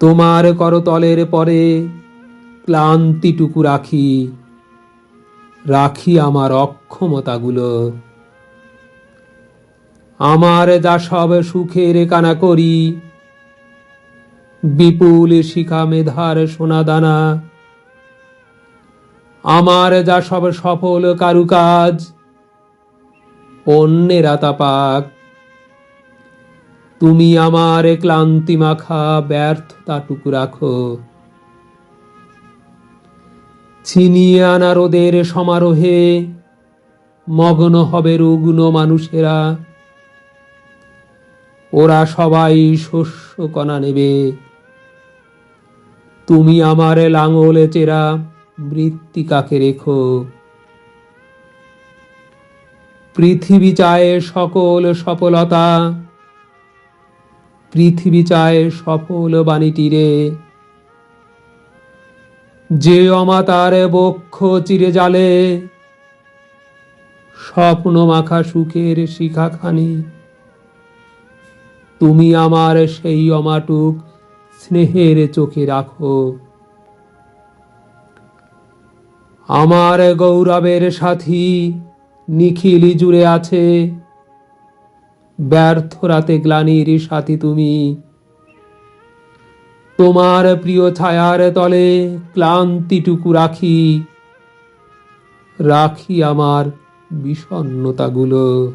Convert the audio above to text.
তোমার করতলের পরে ক্লান্তিটুকু রাখি রাখি আমার অক্ষমতাগুলো। আমার যা সব সুখের কানা করি, বিপুল শিখা মেধার সোনাদানা আমার যা সব সফল কারুকাজ, অন্যেরা তা পাক তুমি আমার ক্লান্তি মাখা ব্যর্থতাটুকু রাখো। ছিনিয়ে আনা রোদের সমারোহে মগ্ন হবে রুগ্ন মানুষেরা। ওরা সবাই শস্য কণা নেবে। তুমি আমার লাঙলে চেরা মৃত্তিকাকে রেখো। পৃথিবী চায় সকল সফলতা। পৃথিবী চায় সফল বাণীটিরে যে অমাতার বক্ষ চিরে জালে, স্বপ্ন মাখা সুখের শিখাখানি। তুমি আমার সেই অমাটুক স্নেহের চোখে রাখো। আমার গৌরবের সাথী নিখিল জুড়ে আছে। ব্যর্থ রাতে গ্লানির সাথী তুমি। তোমার প্রিয় ছায়ার তলে ক্লান্তিটুকু রাখি। রাখি আমার বিষণ্ণতাগুলো।